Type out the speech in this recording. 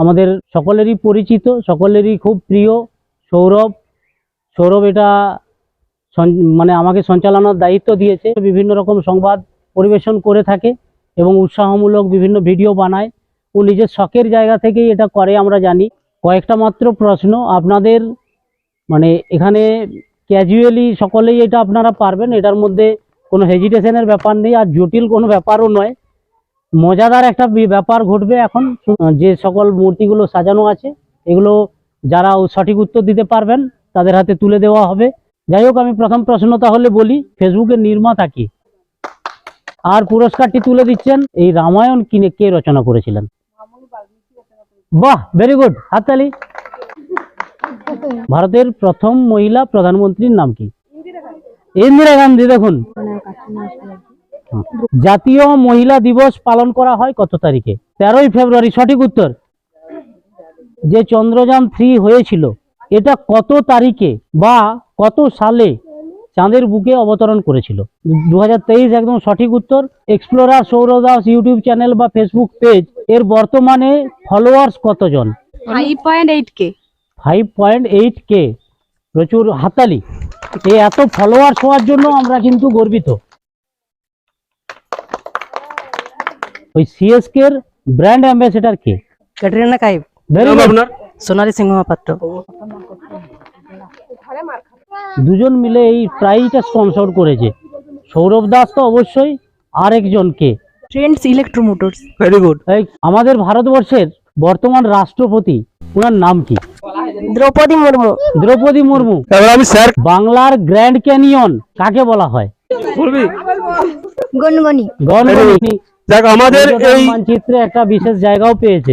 আমাদের সকলেরই পরিচিত, সকলেরই খুব প্রিয় সৌরভ। সৌরভ এটা মানে আমাকে সঞ্চালনার দায়িত্ব দিয়েছে। বিভিন্ন রকম সংবাদ পরিবেশন করে থাকে এবং উৎসাহমূলক বিভিন্ন ভিডিও বানায়। ও নিজের শখের জায়গা থেকেই এটা করে, আমরা জানি। কয়েকটা মাত্র প্রশ্ন, আপনাদের মানে এখানে ক্যাজুয়ালি সকলেই এটা আপনারা পারবেন, এটার মধ্যে কোনো হেজিটেশনের ব্যাপার নেই। আর জটিল কোনো ব্যাপারও নয়। মজাদার একটা ব্যাপার ঘটবে এখন। যে সকল মূর্তিগুলো সাজানো আছে এগুলো যারা সঠিক উত্তর দিতে পারবেন তাদের হাতে তুলে দেওয়া হবে। যাই হোক আমি প্রথম প্রশ্ন তাহলে বলি ফেসবুকের নির্মাতা কি আর পুরস্কারটি তুলে দিচ্ছেন এই রামায়ণ কিনে কে রচনা করেছিলেন? বাহ ভেরি গুড হাততালি। ভারতের প্রথম মহিলা প্রধানমন্ত্রীর নাম কি? ইন্দিরা গান্ধী। দেখুন। হুম। জাতীয় মহিলা দিবস পালন করা হয় কত তারিখে? তেরোই ফেব্রুয়ারি সঠিক উত্তর। যে চন্দ্রযান থ্রি হয়েছিল এটা কত তারিখে বা কত সালে চাঁদের বুকে অবতরণ করেছিল? দু হাজার তেইশ একদম সঠিক উত্তর। Explorer Sourav Das YouTube channel বা ফেসবুক পেজ এর বর্তমানে ফলোয়ার্স কতজন? Five point eight K five point eight K প্রচুর হাতালি এই এত ফলোয়ার্স হওয়ার জন্য আমরা কিন্তু গর্বিত। ওই সিএসকে এর ব্র্যান্ড অ্যাম্বাসেডর কে? ক্যাটরিনা কাইফ ভেরি গুড সোনালী সিংহ পাত্র দুজন মিলে এই প্রাইজটা স্পন্সর করেছে। সৌরভ দাস তো অবশ্যই আরেকজনকে। Trends electro motors very good আমাদের ভারতবর্ষের বর্তমান রাষ্ট্রপতি ওনার নাম কি? দ্রৌপদী মুর্মু। দ্রৌপদী মুর্মু। আমি স্যার বাংলার গ্র্যান্ড ক্যানিয়ন কাকে বলা হয়? বলবি গনগনি দেখ আমাদের এই মানচিত্রে একটা বিশেষ জায়গাও পেয়েছে।